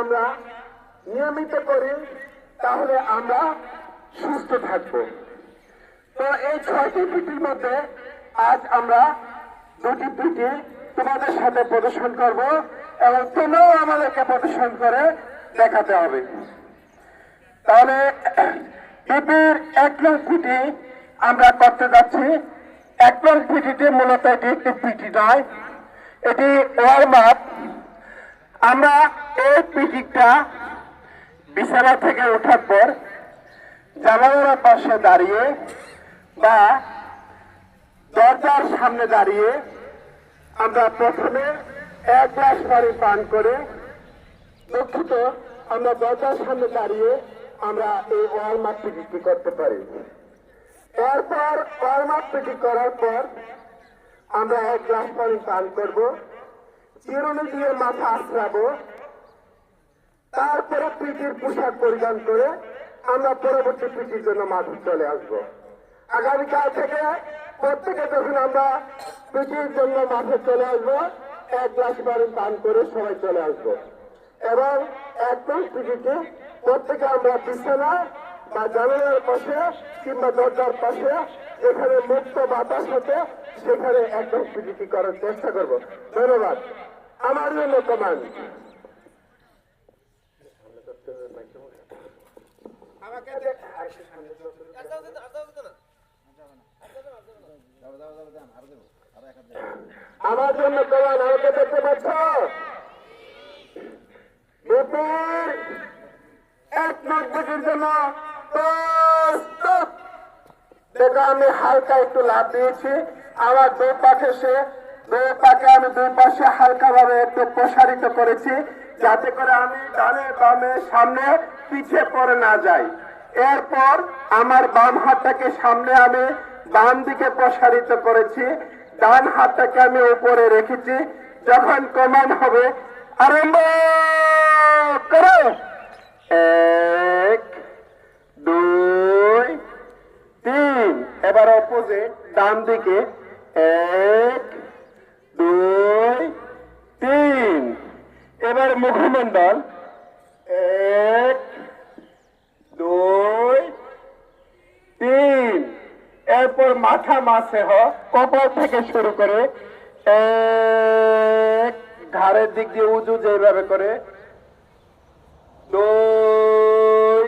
আমরা নিয়মিত করি, তাহলে আমরা সুস্থ থাকব। তো এই ছয়টি পিটির মধ্যে আজ আমরা দুটি পিটি তোমাদের সাথে প্রদর্শন করব এবং তোমরাও আমাদেরকে প্রদর্শন করে দেখাতে হবে। তাহলে পিপির এক নং পিটি আমরা করতে যাচ্ছি। এক নং পিটিতে মূলত এটি একটি পিটি নয়, এটি ওয়ার্ম আপ। আমরা এই পিটিটা বিছানা থেকে ওঠার পর জানালার পাশে দাঁড়িয়ে বা দরজার সামনে দাঁড়িয়ে আমরা প্রথমে এক গ্লাস পানি পান করে দুঃখিত, আমরা দরজার সামনে দাঁড়িয়ে আমরা এই ওয়ার্ম আপ পিটি করতে পারি। এরপর ওয়ার্ম আপ পিটি করার পর আমরা এক গ্লাস পানি পান করব। চিরুনি মাথা আশ্রাবো তারপরে পিটির পোশাক পরিধান করে আমরা পরবর্তী পিটির জন্য মাঠে চলে আসব। আগামীকাল থেকে প্রত্যেকে যখন আমরা পিটির জন্য মাঠে চলে আসব, এক গ্লাস পানি পান করে সবাই চলে আসব। এবং একদম পিটিতে প্রত্যেকে আমরা বিছানা বা জানালার পাশে কিংবা দরজার পাশে যেখানে মুক্ত বাতাস হতে সেখানে একদম পিটিটি করার চেষ্টা করব। ধন্যবাদ। আমার জন্য আমাকে দেখ আমার জন্য কমান আমাকে দেখতে পাচ্ছ? বিপির এক নব্বইটির জন্য দেখো, আমি হালকা একটু লাভ দিয়েছি। আমার দুই পাশে সে দুই পাকে আমি দুই পাশে হালকা ভাবে একটু প্রসারিত করেছি, যাতে করে আমি ডানে বামে সামনে পিছিয়ে পড়ে না যাই। এরপর আমার বাম হাতটাকে সামনে আমি বাম দিকে প্রসারিত করেছি, ডান হাতটাকে আমি উপরে রেখেছি, যখন কমান হবে, আরম্ভ করো। এক দুই, তিন। এবার অপোজিট ডান দিকে। এক, দুই, তিন। এবার মুখমণ্ডল। এক, দুই, তিন। এরপর মাথা মাসে হ, কপাল থেকে শুরু করে এক, ঘাড়ের দিক দিয়ে উজু যেভাবে করে। দুই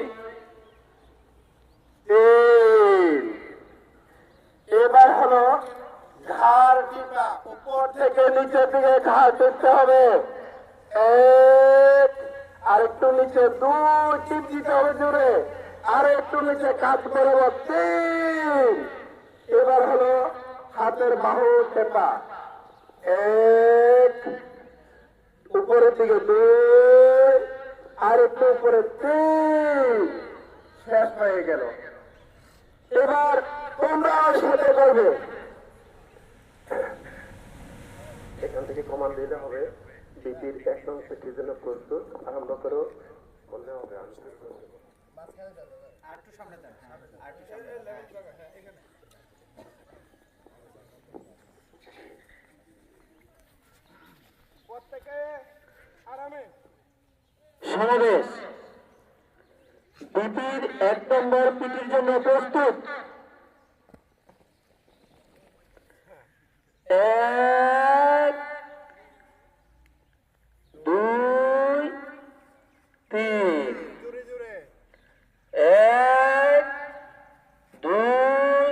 তিন এবার হলো টিপা উপর থেকে নিচের দিকে ঘাড় টিপতে হবে। এক, আর একটু নিচে দুই, টিপ দিতে হবে জোরে। আর একটু নিচে কাজ করব তিন। এবার হলো হাতের বাহু টেপা। এক, উপরের দিকে দুই, আর একটু উপরে তিন। শেষ হয়ে গেল। এবার তোমরা সাথে করবে। এখান থেকে কমান্ড দিতে হবে ডিপির এক অংশটির জন্য প্রস্তুত। আরম্ভ করো। বললে হবে করে সমাবেশ। ডিপির এক নম্বর পিটির জন্য প্রস্তুত। এক দুই তিন এক দুই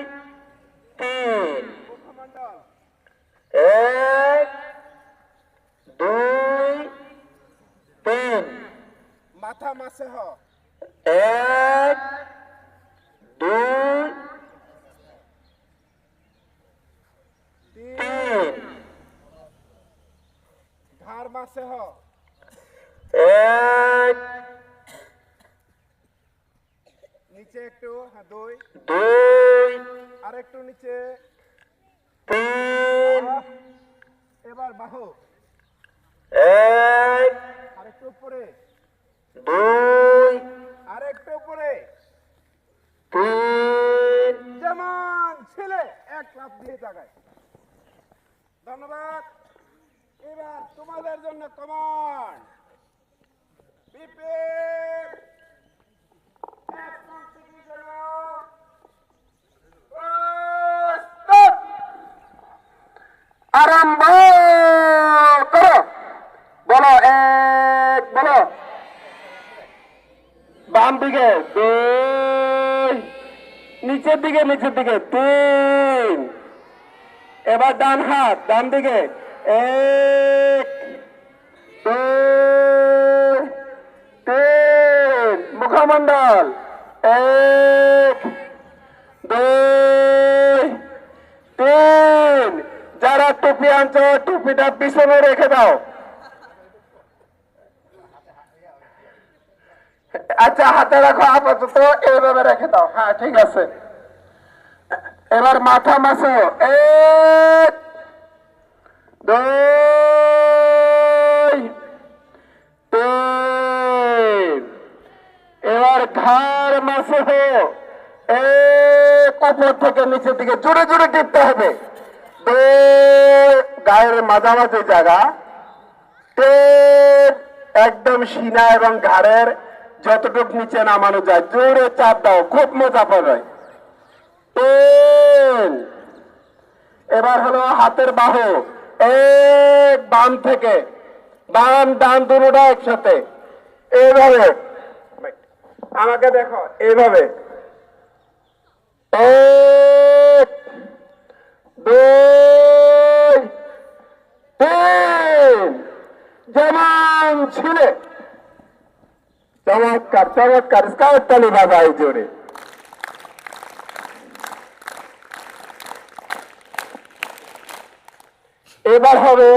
তিন এক দুই তিন মাথা মাসে হ এক দুই তিন ঘাড় মাসে হ এক নিচে একটু হ্যাঁ দুই দুই আর একটু নিচে। এবার বাহু। এক। আর উপরে। দুই। আর উপরে। তিন। যেমন ছেলে এক লাফ দিয়ে জায়গায় ধন্যবাদ। এবার তোমাদের জন্য কমান্ড বিপিন এক জন্য প্রস্তুত আরম্ভ করো। বলো, এক, বলো। বাম দিকে, দুই, নিচের দিকে নিচের দিকে, তিন। এবার ডান হাত, ডান দিকে, এক তিন। মুখমণ্ডল, এক, দুই তিন যারা টুপি আনছো, টুপিটা পিছনে রেখে দাও। আচ্ছা হাতে রাখো, আপাতত এইভাবে রেখে দাও। হ্যাঁ ঠিক আছে। এবার মাথা মাসো। এক, দুই, তিন। এবার মাসে। এক, উপর থেকে নিচের দিকে জোরে জোরে টিপতে হবে। দুই গায়ের মাঝামাঝি জায়গা। তিন একদম সিনা এবং ঘাড়ের যতটুকু নিচে নামানো যায়, জোরে চাপ দাও, খুব মজা পাবে। এবার হলো হাতের বাহু, এক বাম থেকে, বাম, ডান দুটোটা একসাথে। এইভাবে আমাকে দেখো এইভাবে এক দুই তিন যেমন ছিলে। চমৎকার চমৎকার বাজায় জোরে। এবার হবে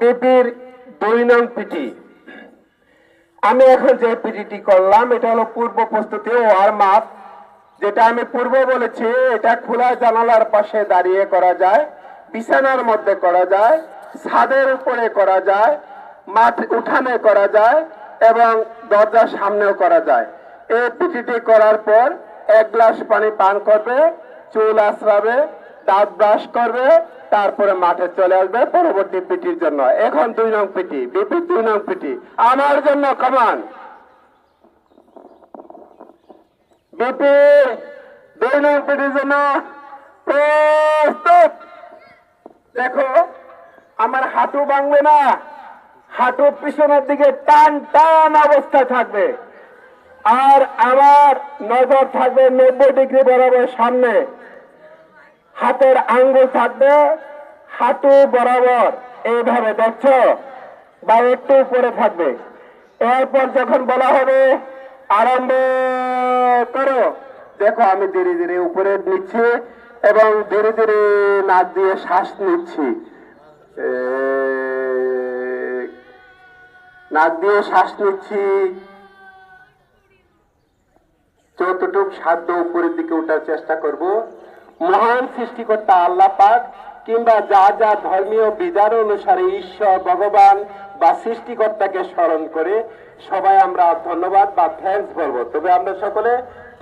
বিপির দুই নং পিটি আমি এখন যে পিটিটি করলাম, এটা হলো পূর্ব প্রস্তুতি ওয়ার্ম আপ। যেটা আমি পূর্ব বলেছি, এটা খোলা জানালার পাশে দাঁড়িয়ে করা যায়, বিছানার মধ্যে করা যায়, ছাদের উপরে করা যায়, মাঠ উঠানে করা যায় এবং দরজার সামনেও করা যায়। এই পিটিটি করার পর এক গ্লাস পানি পান করবে, চুল আশ্রাবে দাঁত ব্রাশ করবে, তারপরে মাঠে চলে আসবে পরবর্তী পিটির জন্য। এখন দুই নং পিটি বিপি দুই নং পিটি আমার জন্য কমান জন্য প্রস্তুত। দেখো, আমার হাঁটু ভাঙবে না, হাঁটু পিছনের দিকে টান টান অবস্থায় থাকবে। আর আমার নজর থাকবে নব্বই ডিগ্রি বরাবর সামনে। হাতের আঙ্গুল থাকবে হাঁটু বরাবর। এইভাবে, দেখছ? বা একটু উপরে থাকবে। এরপর যখন বলা হবে আরম্ভ করো। দেখো আমি ধীরে ধীরে উপরে নিচ্ছি এবং ধীরে ধীরে নাক দিয়ে শ্বাস নিচ্ছি। নাক দিয়ে শ্বাস নিচ্ছি। যতটুকু সাধ্য উপরের দিকে ওঠার চেষ্টা করব। মহান সৃষ্টিকর্তা আল্লাহ পাক কিংবা যা যা ধর্মীয় বিধান অনুসারে ঈশ্বর, ভগবান বা সৃষ্টিকর্তাকে স্মরণ করে সবাই আমরা ধন্যবাদ বা থ্যাঙ্কস বলব। তবে আমরা সকলে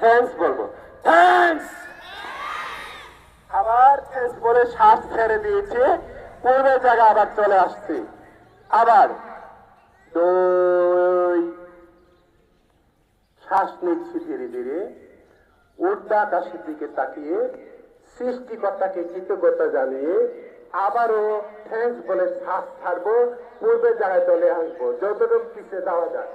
থ্যাঙ্কস বলব। থ্যাঙ্কস আবার থ্যাঙ্কস বলে শ্বাস ছেড়ে দিয়েছে। পূর্বের জায়গা আবার চলে আসছি। আবার শ্বাস নিচ্ছি ধীরে ধীরে। ঊর্ধ্ব আকাশের দিকে তাকিয়ে সৃষ্টিকর্তাকে কৃতজ্ঞতা জানিয়ে আবারও থ্যাঙ্কস বলে শ্বাস ছাড়বো, পূর্বের জায়গায় চলে আসব। যতটুকু পিছিয়ে দেওয়া যায়।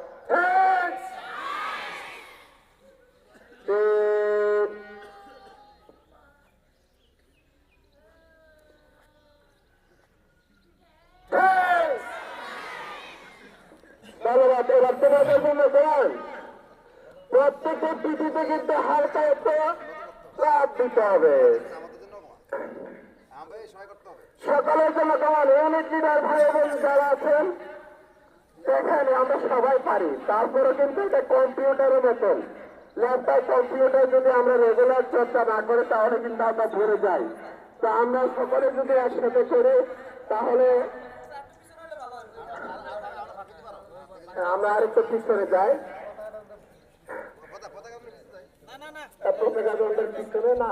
প্রত্যেকটা পিঠিতে কিন্তু হালকা একটু চাপ দিতে হবে। সকলের জন্য কেমন ইউনিট লিডার ভাই বোন যারা আছেন দেখেন আমরা সবাই পারি। তারপরে কিন্তু এটা কম্পিউটারের মতন। ল্যাপটপ কম্পিউটার যদি আমরা রেগুলার চর্চা না করে তাহলে কিন্তু আমরা ভরে যাই। তো আমরা সকলে যদি একসাথে করি তাহলে আমরা আরেকটু পিছনে যাই। পতাকা পিছনে না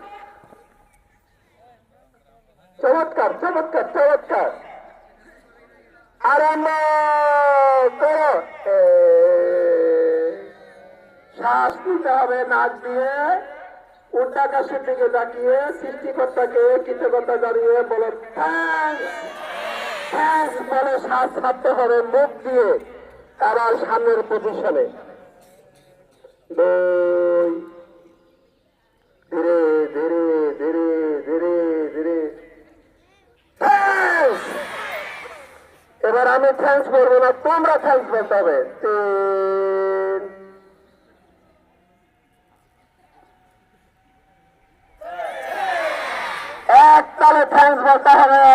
চমৎকার চমৎকার চমৎকার। আরম্ভ করো। শ্বাস নিতে হবে নাক দিয়ে উল্টাকাশের দিকে তাকিয়ে সৃষ্টিকর্তাকে কৃতজ্ঞতা জানিয়ে বলো থ্যাংকস বলে শ্বাস ছাড়তে হবে মুখ দিয়ে আবার সামনের পজিশনে। ধীরে ধীরে ধীরে ধীরে থ্যাংকস এবার আমি থ্যাংকস করব না, তোমরা থ্যাংকস বলতে হবে। তিন। এক তালে থ্যাংকস বলতে হবে।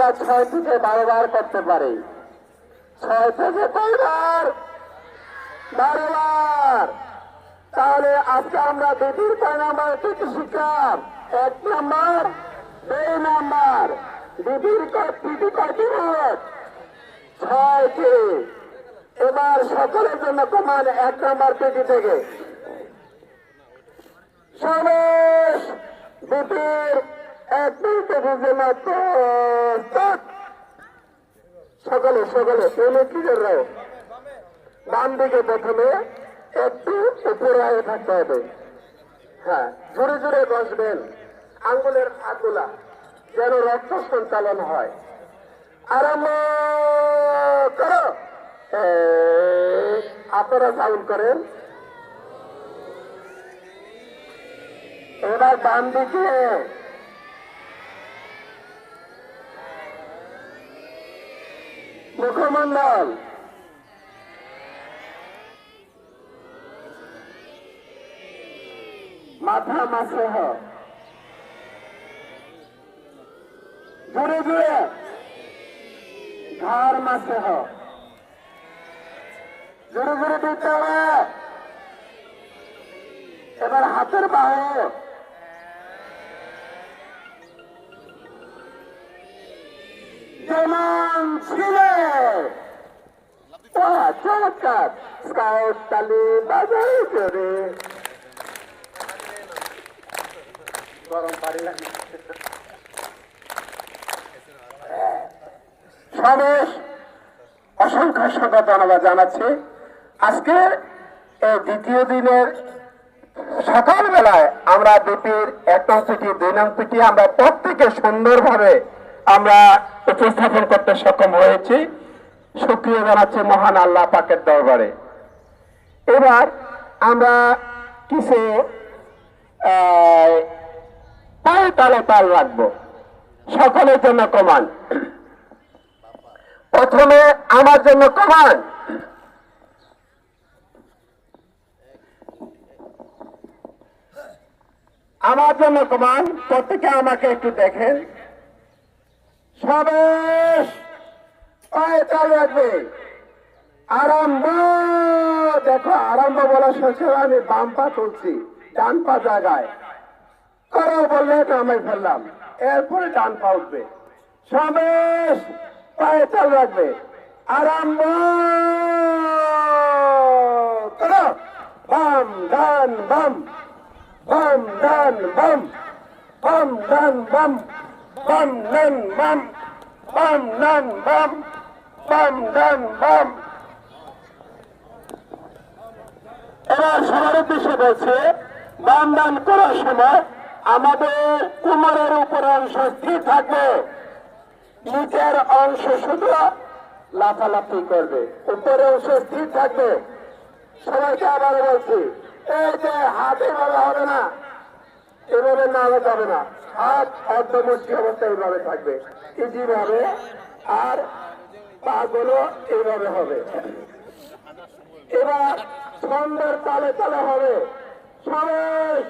আমরা ছয় থেকে বারো বার করতে পারি। ছয় থেকে কয়বার বারো বার তাহলে আজকে আমরা দ্বিতীয় কয় নাম্বার? থেকে শিখলাম এক নাম্বার। দুই নাম্বার। দ্বিতীয় কয়টি কয়টি মিনিট ছয়টি এবার সকলের জন্য কমান এক নাম্বার পেটি থেকে। সবেশ দ্বিতীয় সকলে সকলে কি করো বাম দিকে প্রথমে একটু উপরে হয়ে থাকতে হবে। হ্যাঁ জোরে জোরে বসবেন। আঙ্গুলের হাতগুলা যেন রক্ত সঞ্চালন হয়। আরম্ভ করো। আপনারা সাউন্ড করেন। এবার বাম দিকে মুখমন্ডল মাথা মাসে হ। জোরে জোরে ঘর মাসে হ। জোরে জোরে দিতে হবে এবার হাতের বাহু। যেমন ছিল চমৎকার স্কাউট তালি বাজারে গরম সবেশ অসংখ্য অসংখ্য ধন্যবাদ জানাচ্ছি। আজকে এই দ্বিতীয় দিনের সকালবেলায় আমরা দুটির এক নং পিটি দুই নং পিটি আমরা প্রত্যেকে সুন্দরভাবে আমরা উপস্থাপন করতে সক্ষম হয়েছি। সক্রিয় জানাচ্ছি মহান আল্লাহ পাকের দরবারে। এবার আমরা কিছু পায়ে তালে তাল রাখব। সকলের জন্য কমান। প্রথমে আমার জন্য কমান। আমার জন্য কমান। প্রত্যেকে আমাকে একটু দেখেন। সবেশ। তাল রাখবে আরম্ভ দেখো, আরম্ভ বলার শেষে আমি বাম পা তুলছি, ডান পা জায়গায়। করো বললে নামাই ফেললাম। এরপরে ডান পা উঠবে। সবেশ। পায়ে চাল রাখবে আরম্ভ। করো বাম, ডান, বাম। বাম, ডান, বাম। বাম, ডান, বাম। বাম ডান বাম বাম ডান বাম বাম ডান বাম এবার সবার উদ্দেশ্যে বলছে, বাম ডান করার সময় আমাদের কোমরের উপর অংশ স্থির থাকবে। নিচের অংশ শুধু লাফালাফি করবে, উপরে অংশ স্থির থাকবে। সবাইকে আবার বলছি, এই যে হাতে বলা হবে না এভাবে নাড়া যাবে না। হাত অর্ধমুষ্টি অবস্থা এইভাবে থাকবে। ইজি ভাবে আর পাগুলো এইভাবে হবে। এবার ছন্দের তালে তালে হবে। সবেশ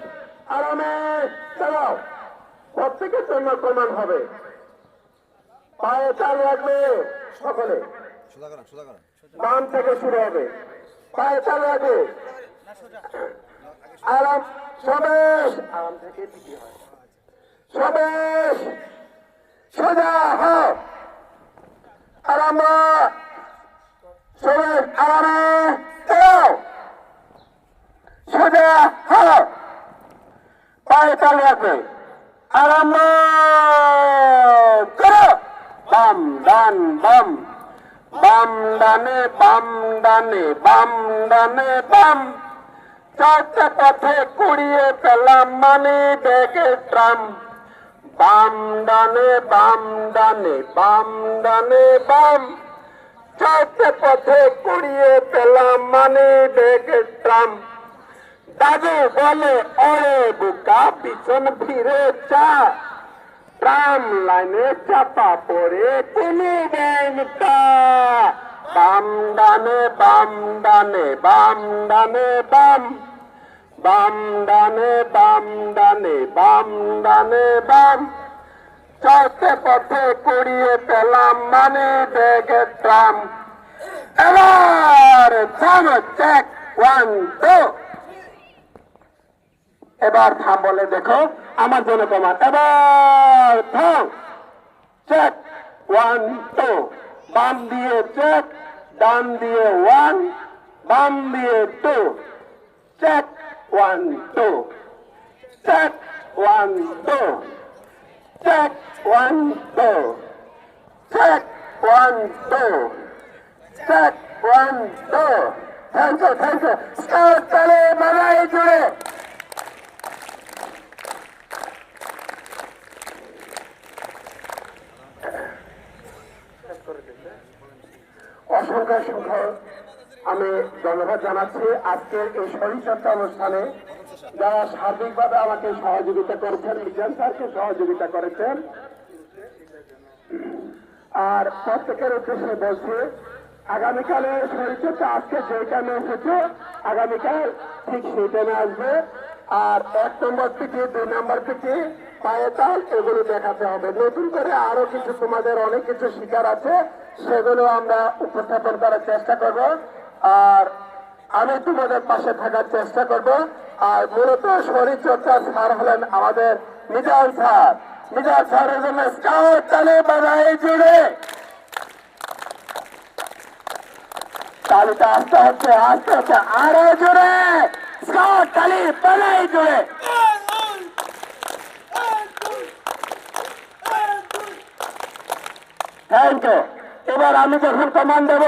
আরামে চালাও প্রত্যেকের জন্য প্রমাণ হবে। পায়ে চাল রাখবে সকলে। বাম থেকে শুরু হবে। পায়ে চাল রাখবে। আরাম সবেশ আরাম থেকে দিকে হয়। সোজা হও আরাম সবেশ আরামে সোজা হও পায়ে চাল রাখবে। আরাম করো বাম বাম। বাম ডানে বাম ডানে বাম ডানে বাম। চারটে পথে কুড়িয়ে পেলাম মানে বেগে ট্রাম। বাম ডানে বাম ডানে বাম ডানে, বাম। চারটে পথে কুড়িয়ে পেলাম মানে বেগে ট্রাম। দাদু বলে, ওরে বুকা, পিছন ফিরে চা ট্রাম লাইনে চাপা পড়ে কোনো ব্যাংকটা বাম ডানে বাম ডানে বাম ডানে, বাম। বাম ডানে বাম ডানে বাম। ডানে বাম চলতে পথে কুড়িয়ে পেলাম মানে বেগে ট্রাম। এবার চেক ওয়ান টু এবার থাম বলে দেখো, আমার জন্য তোমার। এবার থাম চেক ওয়ান টু বাম দিয়ে চেক ডান দিয়ে ওয়ান বাম দিয়ে two check one two check one two check one two check one two check one two thank you thank you scout তালে মারাই জুড়ে অসংখ্য অসংখ্য আমি ধন্যবাদ জানাচ্ছি। আজকের এই শরীরচর্চা অনুষ্ঠানে যারা সার্বিকভাবে আমাকে সহযোগিতা করেছেন, মিজান স্যারকে সহযোগিতা করেছেন। আর প্রত্যেকের উদ্দেশ্যে বলছি আগামীকালের শরীরচর্চা আজকে যে টাইমে এসেছে, আগামীকাল ঠিক সেই টাইমে আসবে। আর এক নম্বর থেকে দুই নম্বর থেকে পায়ে তাল, এগুলো দেখাতে হবে। নতুন করে আরও কিছু তোমাদের অনেক কিছু শিকার আছে, সেগুলো আমরা উপস্থাপন করার চেষ্টা করব। আর আমি তোমাদের পাশে থাকার চেষ্টা করব। আর মূলত শরীর চর্চা স্যার হলেন আমাদের মিজান স্যার। মিজান স্যারের জন্য স্কাউট তালে জুড়ে। তালিকা আসতে হচ্ছে আসতে হচ্ছে, আরও জোরে। স্কাউট তালি জুড়ে। থ্যাংক ইউ এবার আমি যখন কমান দেব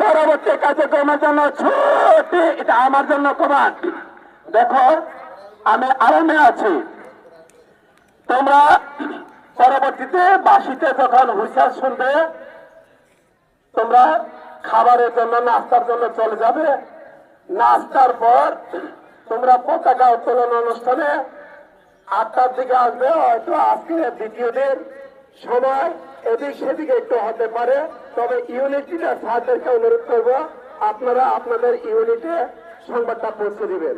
পরবর্তী কার্যক্রমের জন্য ছোটি। এটা আমার জন্য কমান দেখো, আমি আরামে আছি। তোমরা পরবর্তীতে বাসিতে যখন হুইসার শুনবে, তোমরা খাবারের জন্য, নাস্তার জন্য চলে যাবে। নাস্তার পর তোমরা পতাকা উত্তোলন অনুষ্ঠানে আটটার দিকে আসবে। হয়তো আজকে দ্বিতীয় দিন সময় এদিক সেদিকে একটু হতে পারে। তবে ইউনিটিটা স্যারদেরকে অনুরোধ করব, আপনারা আপনাদের ইউনিটে সংবাদটা পৌঁছে দিবেন।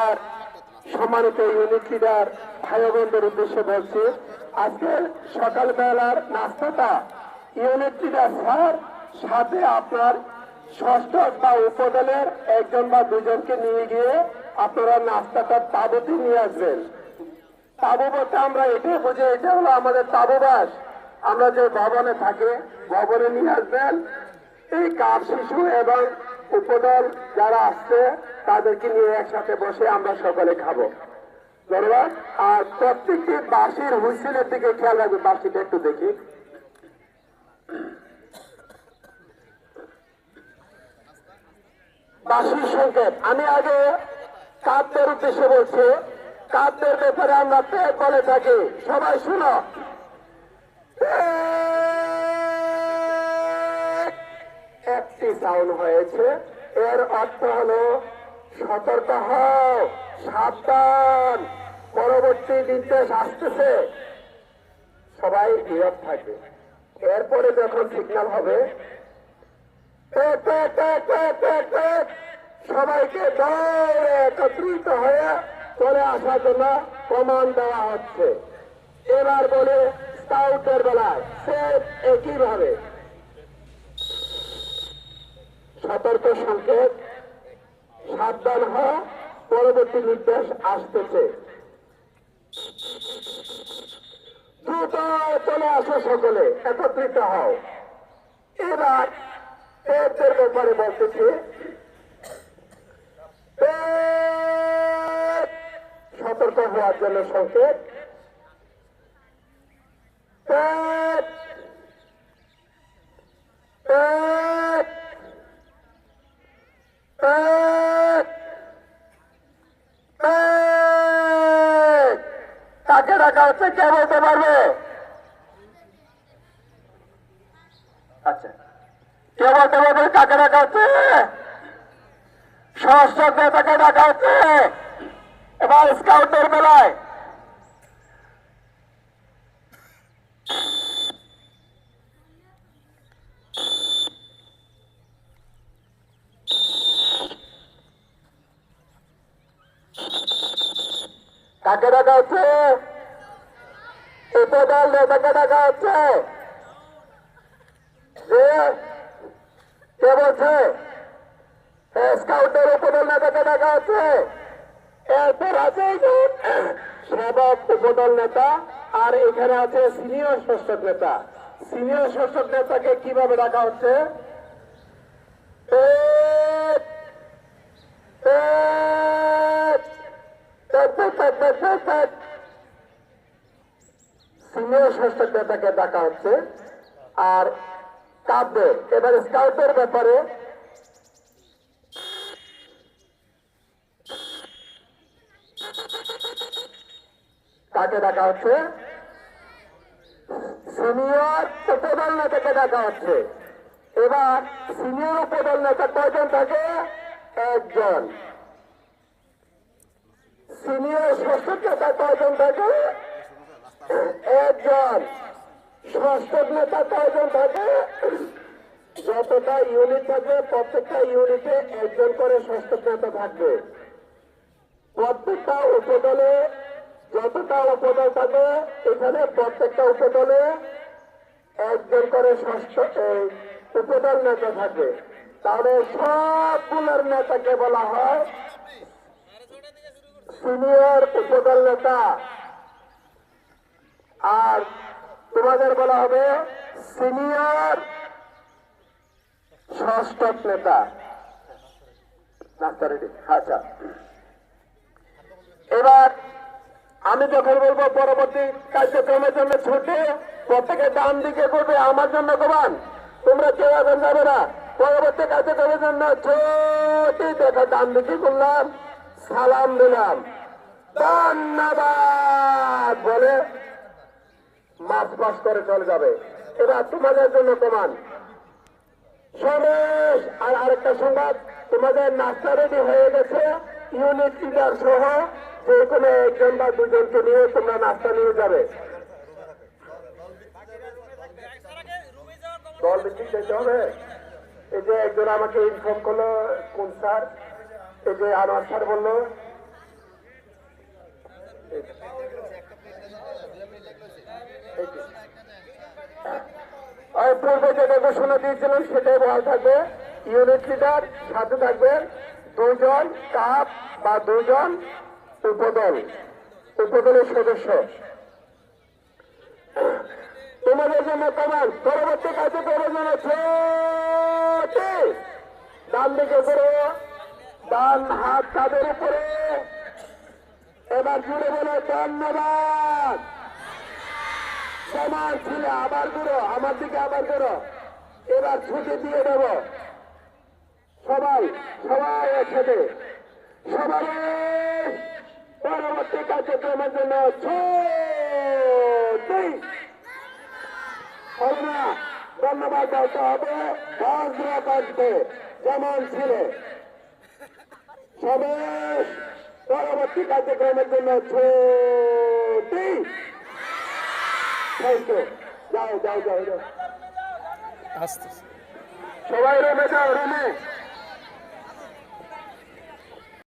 আর সম্মানিত ইউনিট লিডার ভাই বোনদের উদ্দেশ্যে বলছি, আজকে সকালবেলার নাস্তাটা ইউনিট লিডার স্যার সাথে আপনার ষষ্ঠ বা উপদলের একজন বা দুজনকে নিয়ে গিয়ে আপনারা নাস্তাটা তাবুতে নিয়ে আসবেন। তাবু বলতে আমরা এটাই বুঝি, এটা হলো আমাদের তাবুবাস আমরা যে ভবনে থাকি, ভবনে নিয়ে আসবেন এই কার শিশু এবং উপদল যারা আসছে, তাদেরকে নিয়ে একসাথে বসে আমরা সকলে খাব। ধন্যবাদ। আর প্রত্যেকটি বাসির হুইসেলের দিকে খেয়াল রাখবে বাসিটা একটু দেখি। বাসির সংকেত। আমি আগে কাপদের উদ্দেশ্যে বলছি কাপদের ব্যাপারে আমরা পেট বলে থাকি। সবাই শুনো। একটি সাউন্ড হয়েছে। এর অর্থ হলো, সতর্ক হও, সাবধান। পরবর্তী নির্দেশ আসতেছে। সবাই নীরব থাকবে। এরপরে যখন সিগন্যাল হবে সবাইকে দৌড়ে একত্রিত হয়ে চলে আসার জন্য প্রমাণ দেওয়া হচ্ছে। এবার বলে স্কাউটের বেলায় সে একইভাবে। সতর্ক সংকেত সাবধান হওয়া পরবর্তী নির্দেশ আসতেছে। দ্রুত চলে আসো সকলে একত্রিত হও। এবার এদের ব্যাপারে বলতেছি। টেক, সতর্ক হওয়ার জন্য সংকেত। কাকে ডাকা হচ্ছে, কে বলতে পারবে? আচ্ছা। কে বলতে পারবে? কাকে ডাকা হচ্ছে? সহস্র নেতাকে ডাকা হচ্ছে? এবার স্কাউটের বেলায় কাকে ডাকা হচ্ছে। উপদল নেতাকে ডাকা হচ্ছে। যে কে বলছে? স্কাউটের উপদল নেতাকে ডাকা হচ্ছে। এরপর আছে সেবক উপদল নেতা, আর এখানে আছে সিনিয়র শাসক নেতা। সিনিয়র শাসক নেতাকে কীভাবে ডাকা হচ্ছে। সিনিয়র শাসক নেতাকে ডাকা হচ্ছে, আর কাব্যের এবার স্কাউটের ব্যাপারে কাকে ডাকা হচ্ছে। সিনিয়র উপদল নেতাকে ডাকা হচ্ছে। এবার সিনিয়র উপদল নেতা কয়জন থাকে? একজন। সিনিয়র শাসক নেতা কয়জন থাকে? একজন। ষষ্ঠ নেতা কয়জন থাকে? যতটা ইউনিট থাকবে প্রত্যেকটা ইউনিটে একজন করে ষষ্ঠ নেতা থাকবে। প্রত্যেকটা উপদলে যতটা উপদল থাকবে এখানে প্রত্যেকটা উপদলে একজন করে ষষ্ঠ উপদল নেতা থাকবে তাহলে সবগুলোর নেতাকে বলা হয় সিনিয়র উপদল নেতা। আর তোমাদের বলা হবে সিনিয়র ষষ্ঠ নেতা। আচ্ছা। এবার আমি যখন বলব, পরবর্তী কার্যক্রমের জন্য ছুটে প্রত্যেকে ডান দিকে করবে আমার জন্য কমান তোমরা কেউ এখন যাবে না। পরবর্তী কার্যক্রমের জন্য ছুটি দেখো, ডান দিকে করলাম সালাম দিলাম। ধন্যবাদ! বলে মাছ পাস করে চলে যাবে। এবার তোমাদের জন্য কমান সমেশ, আর আরেকটা সংবাদ, তোমাদের নাস্তা রেডি হয়ে গেছে। ইউনিট লিডার সহ যে একজন বা দুজনকে নিয়ে তোমরা নাস্তা নিয়ে যাবে। দল ভিত্তিক যেতে হবে। এই যে একজন আমাকে ইনফর্ম করল, কোন স্যার? এই যে আনোয়ার স্যার বলল। যেটা ঘোষণা দিয়েছিলাম সেটাই বহাল থাকবে। ইউনিট লিডার সাথে থাকবেন দুজন কাপ বা দুজন। উপদল, উপদলের সদস্য। তোমাদের জন্য কমান পরবর্তী কার্যক্রমের জন্য ছোটে ডান দিকে করে ডান হাত তাদের উপরে। এবার জুড়ে বলে, ধন্যবাদ। সমান ছিল, আবার করো আমার দিকে আবার করো এবার ছুটি দিয়ে দেব। সবাই সবাই একসাথে। সবাই পরবর্তী কার্যক্রমের জন্য ছুটি হবে না ধন্যবাদ হবে যেমন ছিল। সবেশ পরবর্তী কার্যক্রমের জন্য ছুটি যাও যাও যাও সবাই রুমে যাও রুমে।